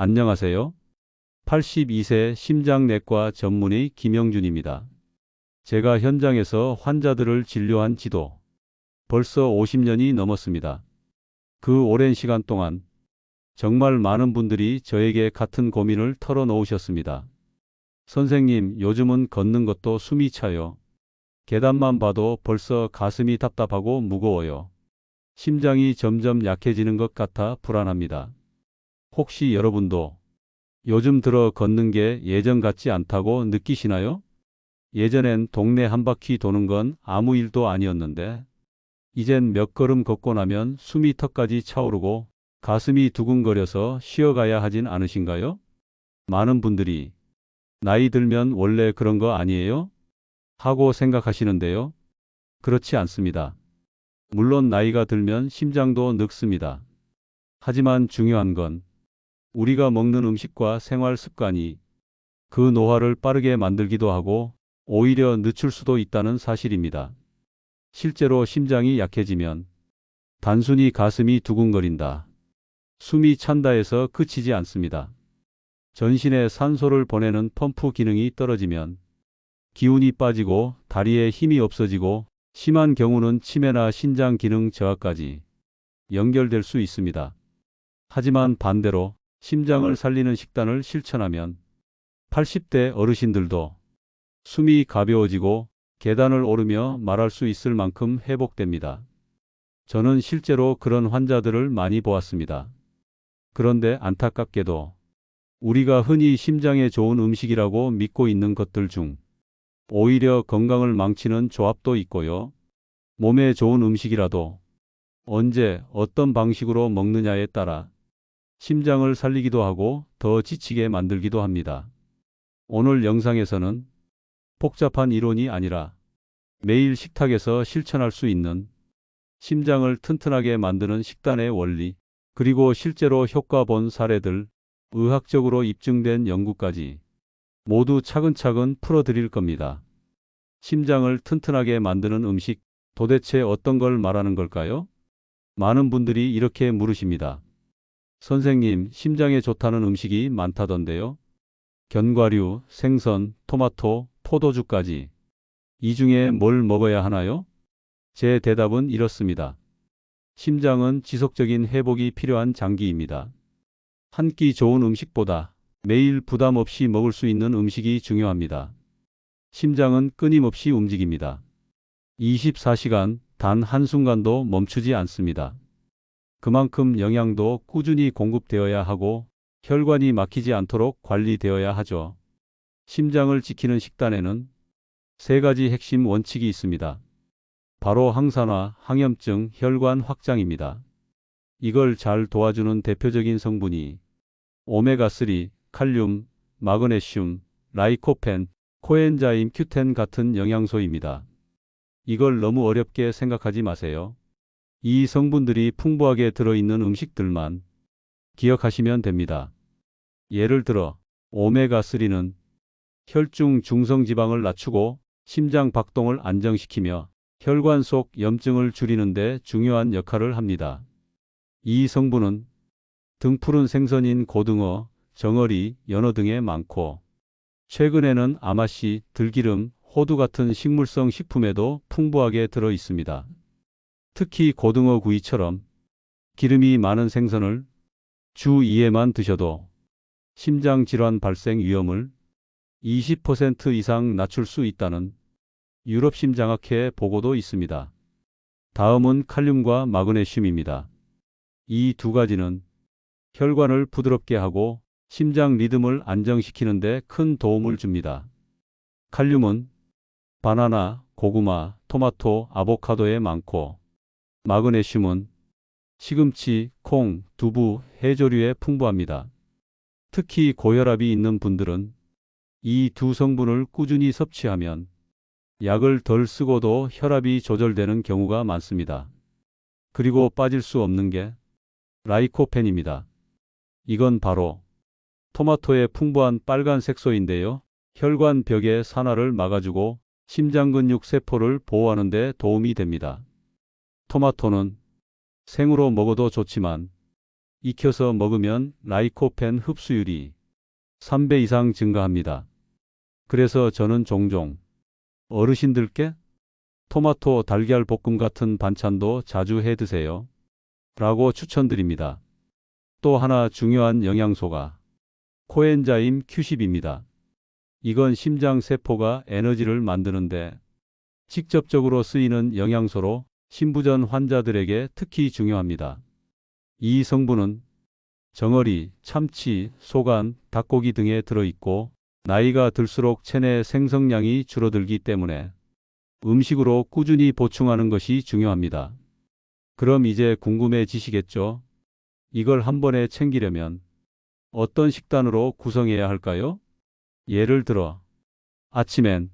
안녕하세요. 82세 심장내과 전문의 김영준입니다. 제가 현장에서 환자들을 진료한 지도 벌써 50년이 넘었습니다. 그 오랜 시간 동안 정말 많은 분들이 저에게 같은 고민을 털어놓으셨습니다. 선생님, 요즘은 걷는 것도 숨이 차요. 계단만 봐도 벌써 가슴이 답답하고 무거워요. 심장이 점점 약해지는 것 같아 불안합니다. 혹시 여러분도 요즘 들어 걷는 게 예전 같지 않다고 느끼시나요? 예전엔 동네 한 바퀴 도는 건 아무 일도 아니었는데, 이젠 몇 걸음 걷고 나면 숨이 턱까지 차오르고 가슴이 두근거려서 쉬어가야 하진 않으신가요? 많은 분들이 나이 들면 원래 그런 거 아니에요? 하고 생각하시는데요. 그렇지 않습니다. 물론 나이가 들면 심장도 늙습니다. 하지만 중요한 건 우리가 먹는 음식과 생활 습관이 그 노화를 빠르게 만들기도 하고 오히려 늦출 수도 있다는 사실입니다. 실제로 심장이 약해지면 단순히 가슴이 두근거린다. 숨이 찬다 해서 그치지 않습니다. 전신에 산소를 보내는 펌프 기능이 떨어지면 기운이 빠지고 다리에 힘이 없어지고 심한 경우는 치매나 신장 기능 저하까지 연결될 수 있습니다. 하지만 반대로 심장을 살리는 식단을 실천하면 80대 어르신들도 숨이 가벼워지고 계단을 오르며 말할 수 있을 만큼 회복됩니다. 저는 실제로 그런 환자들을 많이 보았습니다. 그런데 안타깝게도 우리가 흔히 심장에 좋은 음식이라고 믿고 있는 것들 중 오히려 건강을 망치는 조합도 있고요. 몸에 좋은 음식이라도 언제 어떤 방식으로 먹느냐에 따라 심장을 살리기도 하고 더 지치게 만들기도 합니다. 오늘 영상에서는 복잡한 이론이 아니라 매일 식탁에서 실천할 수 있는 심장을 튼튼하게 만드는 식단의 원리, 그리고 실제로 효과 본 사례들, 의학적으로 입증된 연구까지 모두 차근차근 풀어드릴 겁니다. 심장을 튼튼하게 만드는 음식, 도대체 어떤 걸 말하는 걸까요? 많은 분들이 이렇게 물으십니다. 선생님, 심장에 좋다는 음식이 많다던데요. 견과류, 생선, 토마토, 포도주까지. 이 중에 뭘 먹어야 하나요? 제 대답은 이렇습니다. 심장은 지속적인 회복이 필요한 장기입니다. 한 끼 좋은 음식보다 매일 부담 없이 먹을 수 있는 음식이 중요합니다. 심장은 끊임없이 움직입니다. 24시간 단 한순간도 멈추지 않습니다. 그만큼 영양도 꾸준히 공급되어야 하고 혈관이 막히지 않도록 관리되어야 하죠. 심장을 지키는 식단에는 세 가지 핵심 원칙이 있습니다. 바로 항산화, 항염증, 혈관 확장입니다. 이걸 잘 도와주는 대표적인 성분이 오메가3, 칼륨, 마그네슘, 라이코펜, 코엔자임 Q10 같은 영양소입니다. 이걸 너무 어렵게 생각하지 마세요. 이 성분들이 풍부하게 들어있는 음식들만 기억하시면 됩니다. 예를 들어 오메가3는 혈중 중성지방을 낮추고 심장 박동을 안정시키며 혈관 속 염증을 줄이는 데 중요한 역할을 합니다. 이 성분은 등푸른 생선인 고등어, 정어리, 연어 등에 많고 최근에는 아마씨, 들기름, 호두 같은 식물성 식품에도 풍부하게 들어 있습니다. 특히 고등어 구이처럼 기름이 많은 생선을 주 2회만 드셔도 심장 질환 발생 위험을 20% 이상 낮출 수 있다는 유럽 심장학회 보고도 있습니다. 다음은 칼륨과 마그네슘입니다. 이 두 가지는 혈관을 부드럽게 하고 심장 리듬을 안정시키는 데 큰 도움을 줍니다. 칼륨은 바나나, 고구마, 토마토, 아보카도에 많고 마그네슘은 시금치, 콩, 두부, 해조류에 풍부합니다. 특히 고혈압이 있는 분들은 이 두 성분을 꾸준히 섭취하면 약을 덜 쓰고도 혈압이 조절되는 경우가 많습니다. 그리고 빠질 수 없는 게 라이코펜입니다. 이건 바로 토마토의 풍부한 빨간 색소인데요. 혈관 벽의 산화를 막아주고 심장 근육 세포를 보호하는 데 도움이 됩니다. 토마토는 생으로 먹어도 좋지만 익혀서 먹으면 라이코펜 흡수율이 3배 이상 증가합니다. 그래서 저는 종종 어르신들께 토마토 달걀 볶음 같은 반찬도 자주 해 드세요. 라고 추천드립니다. 또 하나 중요한 영양소가 코엔자임 Q10입니다. 이건 심장 세포가 에너지를 만드는데 직접적으로 쓰이는 영양소로 신부전 환자들에게 특히 중요합니다. 이 성분은 정어리, 참치, 소간, 닭고기 등에 들어있고 나이가 들수록 체내 생성량이 줄어들기 때문에 음식으로 꾸준히 보충하는 것이 중요합니다. 그럼 이제 궁금해지시겠죠? 이걸 한 번에 챙기려면 어떤 식단으로 구성해야 할까요? 예를 들어 아침엔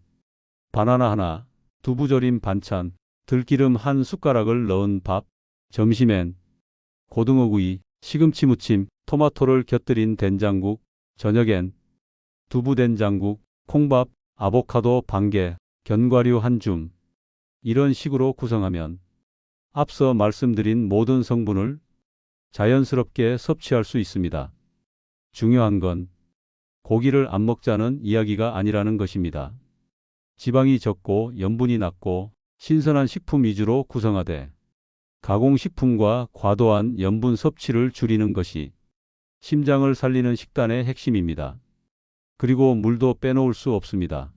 바나나 하나, 두부절임 반찬, 들기름 한 숟가락을 넣은 밥, 점심엔 고등어구이, 시금치 무침, 토마토를 곁들인 된장국, 저녁엔 두부 된장국, 콩밥, 아보카도 반개, 견과류 한 줌. 이런 식으로 구성하면 앞서 말씀드린 모든 성분을 자연스럽게 섭취할 수 있습니다. 중요한 건 고기를 안 먹자는 이야기가 아니라는 것입니다. 지방이 적고 염분이 낮고 신선한 식품 위주로 구성하되 가공식품과 과도한 염분 섭취를 줄이는 것이 심장을 살리는 식단의 핵심입니다. 그리고 물도 빼놓을 수 없습니다.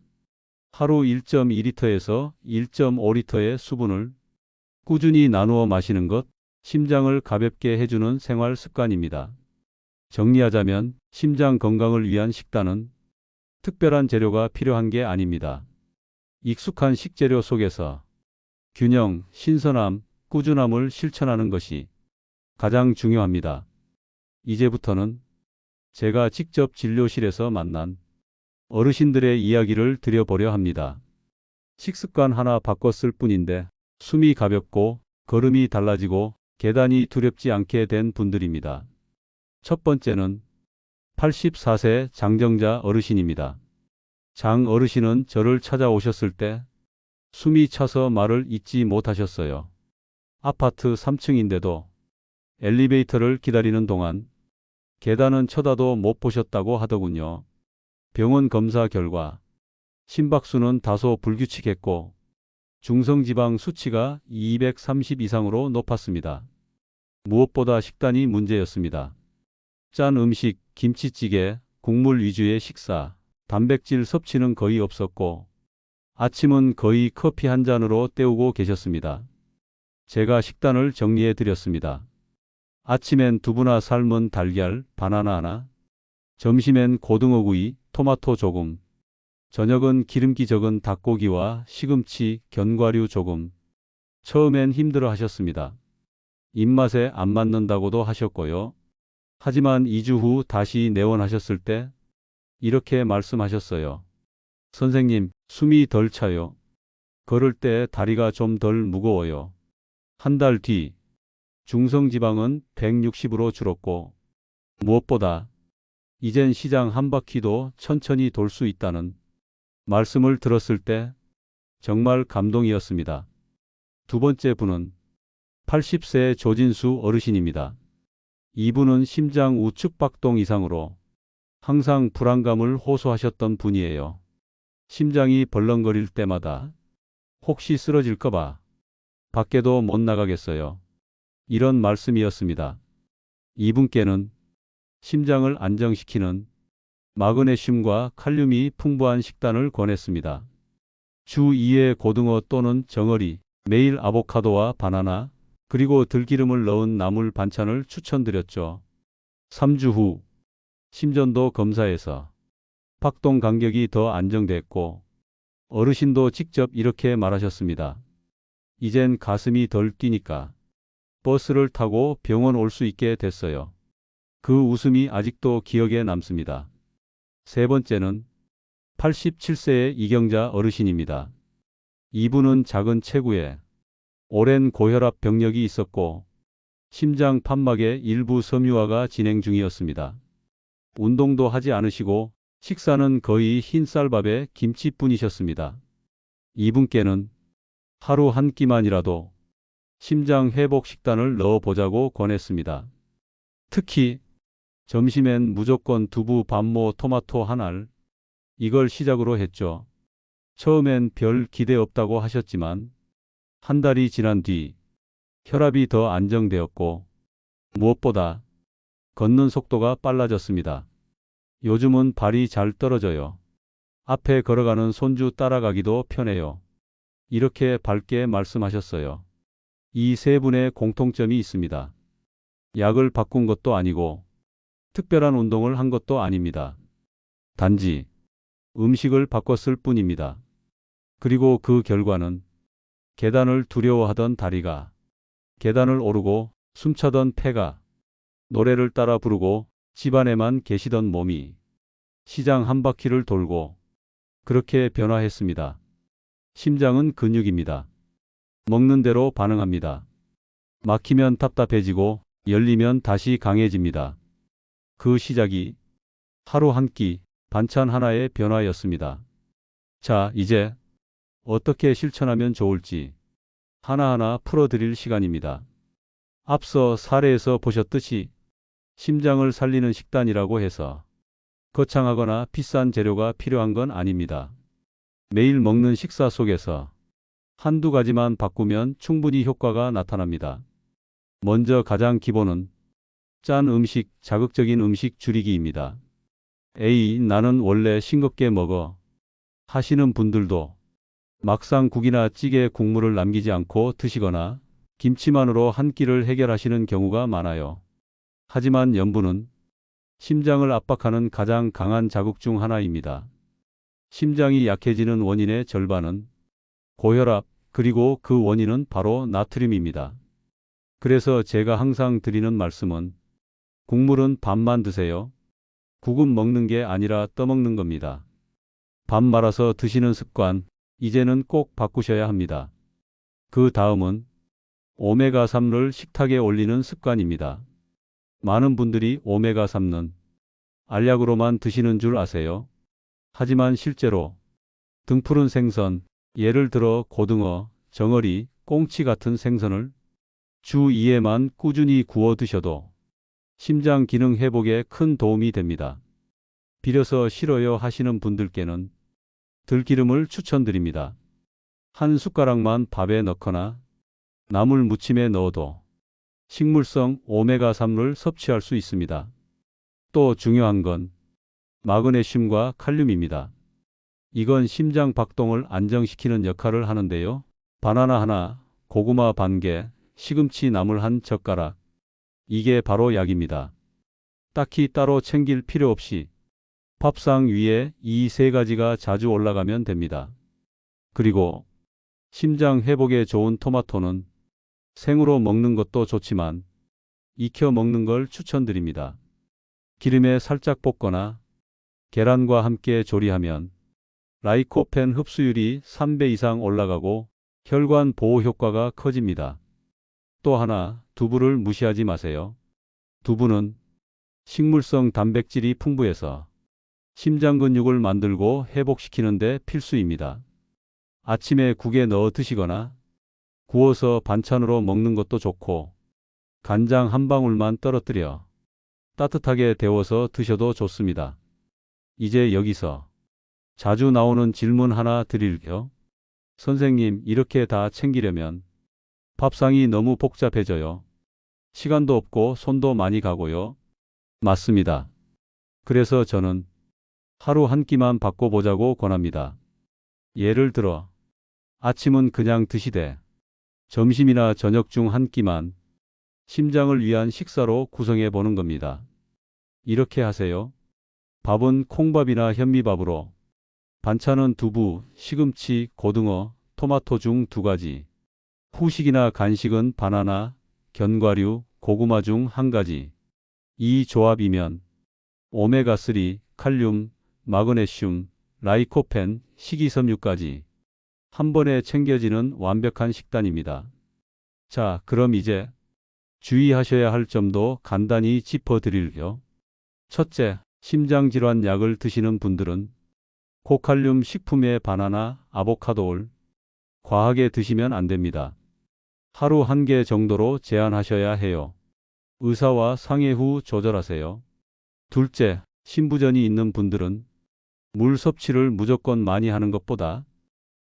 하루 1.2리터에서 1.5리터의 수분을 꾸준히 나누어 마시는 것, 심장을 가볍게 해주는 생활 습관입니다. 정리하자면 심장 건강을 위한 식단은 특별한 재료가 필요한 게 아닙니다. 익숙한 식재료 속에서 균형, 신선함, 꾸준함을 실천하는 것이 가장 중요합니다. 이제부터는 제가 직접 진료실에서 만난 어르신들의 이야기를 드려보려 합니다. 식습관 하나 바꿨을 뿐인데 숨이 가볍고 걸음이 달라지고 계단이 두렵지 않게 된 분들입니다. 첫 번째는 84세 장정자 어르신입니다. 장 어르신은 저를 찾아오셨을 때 숨이 차서 말을 잇지 못하셨어요. 아파트 3층인데도 엘리베이터를 기다리는 동안 계단은 쳐다도 못 보셨다고 하더군요. 병원 검사 결과 심박수는 다소 불규칙했고 중성지방 수치가 230 이상으로 높았습니다. 무엇보다 식단이 문제였습니다. 짠 음식, 김치찌개, 국물 위주의 식사, 단백질 섭취는 거의 없었고 아침은 거의 커피 한 잔으로 때우고 계셨습니다. 제가 식단을 정리해 드렸습니다. 아침엔 두부나 삶은 달걀, 바나나 하나, 점심엔 고등어 구이, 토마토 조금, 저녁은 기름기 적은 닭고기와 시금치, 견과류 조금. 처음엔 힘들어 하셨습니다. 입맛에 안 맞는다고도 하셨고요. 하지만 2주 후 다시 내원하셨을 때 이렇게 말씀하셨어요. 선생님, 숨이 덜 차요. 걸을 때 다리가 좀 덜 무거워요. 한 달 뒤, 중성지방은 160으로 줄었고, 무엇보다 이젠 시장 한 바퀴도 천천히 돌 수 있다는 말씀을 들었을 때 정말 감동이었습니다. 두 번째 분은 80세 조진수 어르신입니다. 이분은 심장 우측 박동 이상으로 항상 불안감을 호소하셨던 분이에요. 심장이 벌렁거릴 때마다 혹시 쓰러질까봐 밖에도 못 나가겠어요. 이런 말씀이었습니다. 이분께는 심장을 안정시키는 마그네슘과 칼륨이 풍부한 식단을 권했습니다. 주 2회 고등어 또는 정어리, 매일 아보카도와 바나나, 그리고 들기름을 넣은 나물 반찬을 추천드렸죠. 3주 후 심전도 검사에서 박동 간격이 더 안정됐고 어르신도 직접 이렇게 말하셨습니다. 이젠 가슴이 덜 뛰니까 버스를 타고 병원 올 수 있게 됐어요. 그 웃음이 아직도 기억에 남습니다. 세 번째는 87세의 이경자 어르신입니다. 이분은 작은 체구에 오랜 고혈압 병력이 있었고 심장 판막의 일부 섬유화가 진행 중이었습니다. 운동도 하지 않으시고 식사는 거의 흰쌀밥에 김치뿐이셨습니다. 이분께는 하루 한 끼만이라도 심장 회복 식단을 넣어보자고 권했습니다. 특히 점심엔 무조건 두부, 밥모, 토마토 한 알. 이걸 시작으로 했죠. 처음엔 별 기대 없다고 하셨지만 한 달이 지난 뒤 혈압이 더 안정되었고 무엇보다 걷는 속도가 빨라졌습니다. 요즘은 발이 잘 떨어져요. 앞에 걸어가는 손주 따라가기도 편해요. 이렇게 밝게 말씀하셨어요. 이 세 분의 공통점이 있습니다. 약을 바꾼 것도 아니고 특별한 운동을 한 것도 아닙니다. 단지 음식을 바꿨을 뿐입니다. 그리고 그 결과는 계단을 두려워하던 다리가 계단을 오르고 숨차던 폐가 노래를 따라 부르고 집안에만 계시던 몸이 시장 한 바퀴를 돌고 그렇게 변화했습니다. 심장은 근육입니다. 먹는 대로 반응합니다. 막히면 답답해지고 열리면 다시 강해집니다. 그 시작이 하루 한 끼 반찬 하나의 변화였습니다. 자, 이제 어떻게 실천하면 좋을지 하나하나 풀어드릴 시간입니다. 앞서 사례에서 보셨듯이 심장을 살리는 식단이라고 해서 거창하거나 비싼 재료가 필요한 건 아닙니다. 매일 먹는 식사 속에서 한두 가지만 바꾸면 충분히 효과가 나타납니다. 먼저 가장 기본은 짠 음식, 자극적인 음식 줄이기입니다. 에이, 나는 원래 싱겁게 먹어. 하시는 분들도 막상 국이나 찌개 국물을 남기지 않고 드시거나 김치만으로 한 끼를 해결하시는 경우가 많아요. 하지만 염분은 심장을 압박하는 가장 강한 자극 중 하나입니다. 심장이 약해지는 원인의 절반은 고혈압, 그리고 그 원인은 바로 나트륨입니다. 그래서 제가 항상 드리는 말씀은 국물은 밥만 드세요. 국은 먹는 게 아니라 떠먹는 겁니다. 밥 말아서 드시는 습관, 이제는 꼭 바꾸셔야 합니다. 그 다음은 오메가3를 식탁에 올리는 습관입니다. 많은 분들이 오메가3는 알약으로만 드시는 줄 아세요? 하지만 실제로 등푸른 생선, 예를 들어 고등어, 정어리, 꽁치 같은 생선을 주 2회만 꾸준히 구워 드셔도 심장 기능 회복에 큰 도움이 됩니다. 비려서 싫어요 하시는 분들께는 들기름을 추천드립니다. 한 숟가락만 밥에 넣거나 나물 무침에 넣어도 식물성 오메가3를 섭취할 수 있습니다. 또 중요한 건 마그네슘과 칼륨입니다. 이건 심장 박동을 안정시키는 역할을 하는데요. 바나나 하나, 고구마 반 개, 시금치 나물 한 젓가락. 이게 바로 약입니다. 딱히 따로 챙길 필요 없이 밥상 위에 이 세 가지가 자주 올라가면 됩니다. 그리고 심장 회복에 좋은 토마토는 생으로 먹는 것도 좋지만 익혀 먹는 걸 추천드립니다. 기름에 살짝 볶거나 계란과 함께 조리하면 라이코펜 흡수율이 3배 이상 올라가고 혈관 보호 효과가 커집니다. 또 하나, 두부를 무시하지 마세요. 두부는 식물성 단백질이 풍부해서 심장 근육을 만들고 회복시키는데 필수입니다. 아침에 국에 넣어 드시거나 구워서 반찬으로 먹는 것도 좋고 간장 한 방울만 떨어뜨려 따뜻하게 데워서 드셔도 좋습니다. 이제 여기서 자주 나오는 질문 하나 드릴게요. 선생님, 이렇게 다 챙기려면 밥상이 너무 복잡해져요. 시간도 없고 손도 많이 가고요. 맞습니다. 그래서 저는 하루 한 끼만 바꿔보자고 권합니다. 예를 들어, 아침은 그냥 드시되, 점심이나 저녁 중 한 끼만 심장을 위한 식사로 구성해 보는 겁니다. 이렇게 하세요. 밥은 콩밥이나 현미밥으로, 반찬은 두부, 시금치, 고등어, 토마토 중 두 가지, 후식이나 간식은 바나나, 견과류, 고구마 중 한 가지. 이 조합이면 오메가3, 칼륨, 마그네슘, 라이코펜, 식이섬유까지 한 번에 챙겨지는 완벽한 식단입니다. 자, 그럼 이제 주의하셔야 할 점도 간단히 짚어드릴게요. 첫째, 심장질환 약을 드시는 분들은 고칼륨 식품의 바나나, 아보카도를 과하게 드시면 안 됩니다. 하루 한 개 정도로 제한하셔야 해요. 의사와 상해 후 조절하세요. 둘째, 신부전이 있는 분들은 물 섭취를 무조건 많이 하는 것보다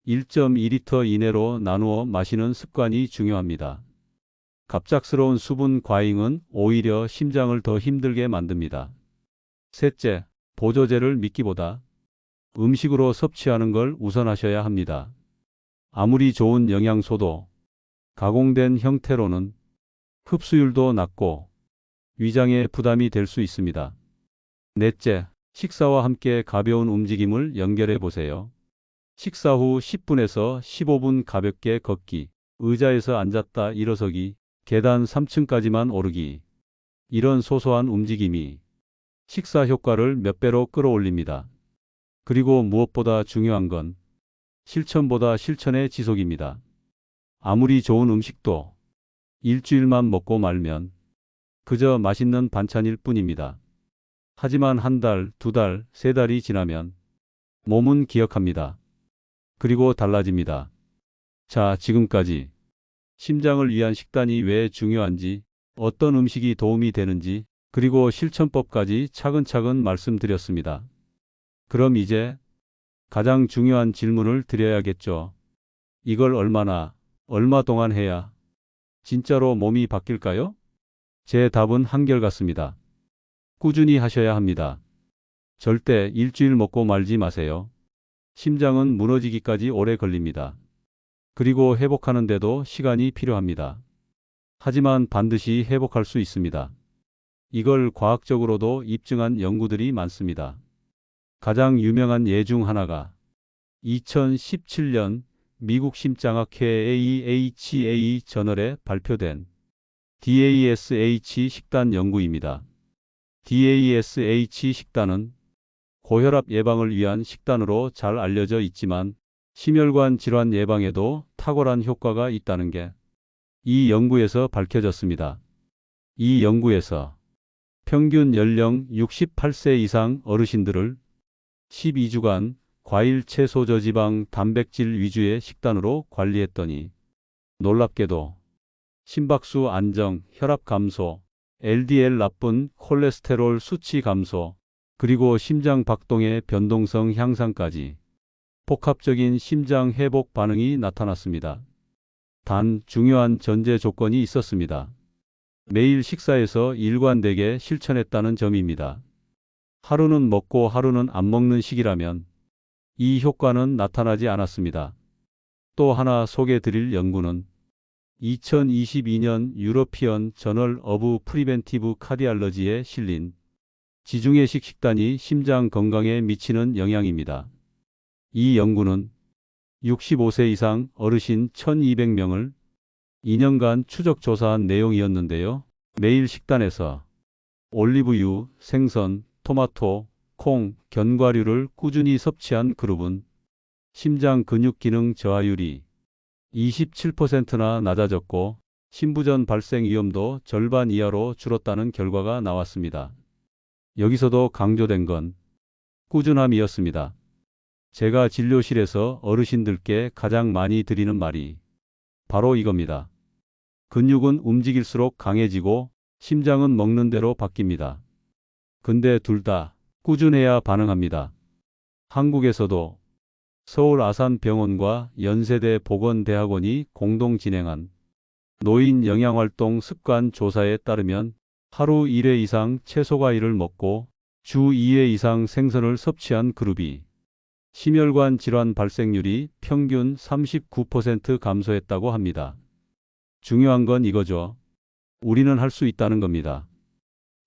1.2리터 이내로 나누어 마시는 습관이 중요합니다. 갑작스러운 수분 과잉은 오히려 심장을 더 힘들게 만듭니다. 셋째, 보조제를 믿기보다 음식으로 섭취하는 걸 우선하셔야 합니다. 아무리 좋은 영양소도 가공된 형태로는 흡수율도 낮고 위장에 부담이 될 수 있습니다. 넷째, 식사와 함께 가벼운 움직임을 연결해 보세요. 식사 후 10분에서 15분 가볍게 걷기, 의자에서 앉았다 일어서기, 계단 3층까지만 오르기. 이런 소소한 움직임이 식사 효과를 몇 배로 끌어올립니다. 그리고 무엇보다 중요한 건 실천보다 실천의 지속입니다. 아무리 좋은 음식도 일주일만 먹고 말면 그저 맛있는 반찬일 뿐입니다. 하지만 한 달, 두 달, 세 달이 지나면 몸은 기억합니다. 그리고 달라집니다. 자, 지금까지 심장을 위한 식단이 왜 중요한지, 어떤 음식이 도움이 되는지, 그리고 실천법까지 차근차근 말씀드렸습니다. 그럼 이제 가장 중요한 질문을 드려야겠죠. 이걸 얼마나, 얼마 동안 해야 진짜로 몸이 바뀔까요? 제 답은 한결같습니다. 꾸준히 하셔야 합니다. 절대 일주일 먹고 말지 마세요. 심장은 무너지기까지 오래 걸립니다. 그리고 회복하는데도 시간이 필요합니다. 하지만 반드시 회복할 수 있습니다. 이걸 과학적으로도 입증한 연구들이 많습니다. 가장 유명한 예 중 하나가 2017년 미국 심장학회 AHA 저널에 발표된 DASH 식단 연구입니다. DASH 식단은 고혈압 예방을 위한 식단으로 잘 알려져 있지만 심혈관 질환 예방에도 탁월한 효과가 있다는 게 이 연구에서 밝혀졌습니다. 이 연구에서 평균 연령 68세 이상 어르신들을 12주간 과일, 채소, 저지방, 단백질 위주의 식단으로 관리했더니 놀랍게도 심박수 안정, 혈압 감소, LDL 나쁜 콜레스테롤 수치 감소, 그리고 심장 박동의 변동성 향상까지 복합적인 심장 회복 반응이 나타났습니다. 단 중요한 전제 조건이 있었습니다. 매일 식사에서 일관되게 실천했다는 점입니다. 하루는 먹고 하루는 안 먹는 식이라면 이 효과는 나타나지 않았습니다. 또 하나 소개 드릴 연구는 2022년 유러피언 저널 어브 프리벤티브 카디알러지에 실린 지중해식 식단이 심장 건강에 미치는 영향입니다. 이 연구는 65세 이상 어르신 1200명을 2년간 추적 조사한 내용이었는데요. 매일 식단에서 올리브유, 생선, 토마토, 콩, 견과류를 꾸준히 섭취한 그룹은 심장 근육 기능 저하율이 27%나 낮아졌고 심부전 발생 위험도 절반 이하로 줄었다는 결과가 나왔습니다. 여기서도 강조된 건 꾸준함이었습니다. 제가 진료실에서 어르신들께 가장 많이 드리는 말이 바로 이겁니다. 근육은 움직일수록 강해지고 심장은 먹는 대로 바뀝니다. 근데 둘 다 꾸준해야 반응합니다. 한국에서도 서울 아산병원과 연세대 보건대학원이 공동 진행한 노인 영양활동 습관 조사에 따르면 하루 1회 이상 채소과일을 먹고 주 2회 이상 생선을 섭취한 그룹이 심혈관 질환 발생률이 평균 39% 감소했다고 합니다. 중요한 건 이거죠. 우리는 할 수 있다는 겁니다.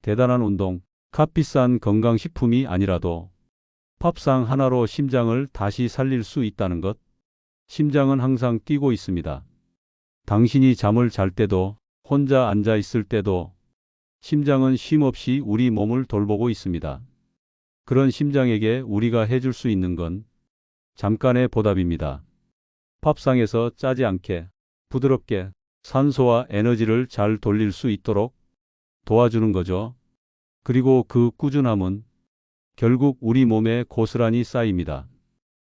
대단한 운동, 값비싼 건강식품이 아니라도 팝상 하나로 심장을 다시 살릴 수 있다는 것. 심장은 항상 뛰고 있습니다. 당신이 잠을 잘 때도, 혼자 앉아 있을 때도, 심장은 쉼없이 우리 몸을 돌보고 있습니다. 그런 심장에게 우리가 해줄 수 있는 건 잠깐의 보답입니다. 팝상에서 짜지 않게, 부드럽게 산소와 에너지를 잘 돌릴 수 있도록 도와주는 거죠. 그리고 그 꾸준함은 결국 우리 몸에 고스란히 쌓입니다.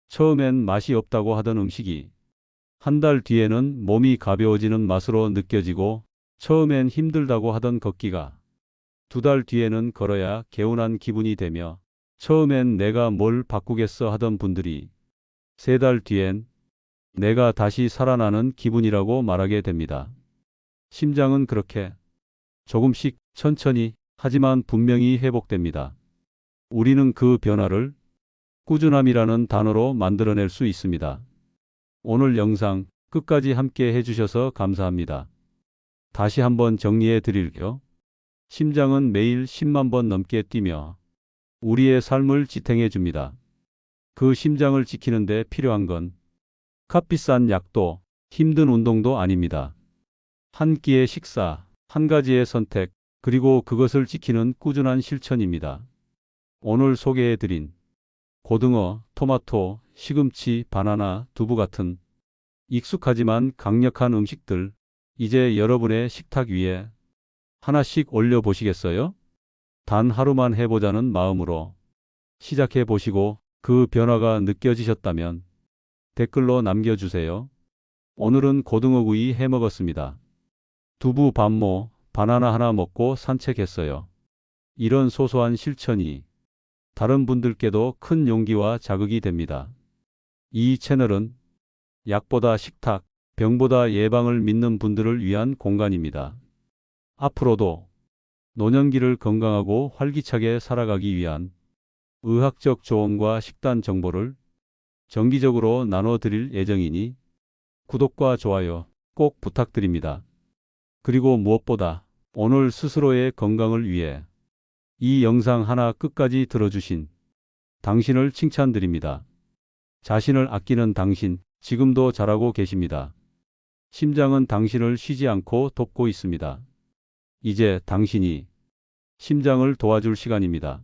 처음엔 맛이 없다고 하던 음식이 한 달 뒤에는 몸이 가벼워지는 맛으로 느껴지고 처음엔 힘들다고 하던 걷기가 두 달 뒤에는 걸어야 개운한 기분이 되며 처음엔 내가 뭘 바꾸겠어 하던 분들이 세 달 뒤엔 내가 다시 살아나는 기분이라고 말하게 됩니다. 심장은 그렇게 조금씩 천천히 하지만 분명히 회복됩니다. 우리는 그 변화를 꾸준함이라는 단어로 만들어낼 수 있습니다. 오늘 영상 끝까지 함께 해주셔서 감사합니다. 다시 한번 정리해 드릴게요. 심장은 매일 10만 번 넘게 뛰며 우리의 삶을 지탱해 줍니다. 그 심장을 지키는데 필요한 건 값비싼 약도 힘든 운동도 아닙니다. 한 끼의 식사, 한 가지의 선택, 그리고 그것을 지키는 꾸준한 실천입니다. 오늘 소개해 드린 고등어, 토마토, 시금치, 바나나, 두부 같은 익숙하지만 강력한 음식들 이제 여러분의 식탁 위에 하나씩 올려 보시겠어요? 단 하루만 해보자는 마음으로 시작해 보시고 그 변화가 느껴지셨다면 댓글로 남겨주세요. 오늘은 고등어구이 해 먹었습니다. 두부 반모, 바나나 하나 먹고 산책했어요. 이런 소소한 실천이 다른 분들께도 큰 용기와 자극이 됩니다. 이 채널은 약보다 식탁, 병보다 예방을 믿는 분들을 위한 공간입니다. 앞으로도 노년기를 건강하고 활기차게 살아가기 위한 의학적 조언과 식단 정보를 정기적으로 나눠드릴 예정이니 구독과 좋아요 꼭 부탁드립니다. 그리고 무엇보다 오늘 스스로의 건강을 위해 이 영상 하나 끝까지 들어주신 당신을 칭찬드립니다. 자신을 아끼는 당신, 지금도 잘하고 계십니다. 심장은 당신을 쉬지 않고 돕고 있습니다. 이제 당신이 심장을 도와줄 시간입니다.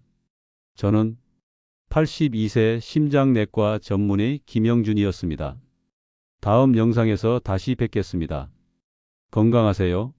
저는 82세 심장내과 전문의 김영준이었습니다. 다음 영상에서 다시 뵙겠습니다. 건강하세요.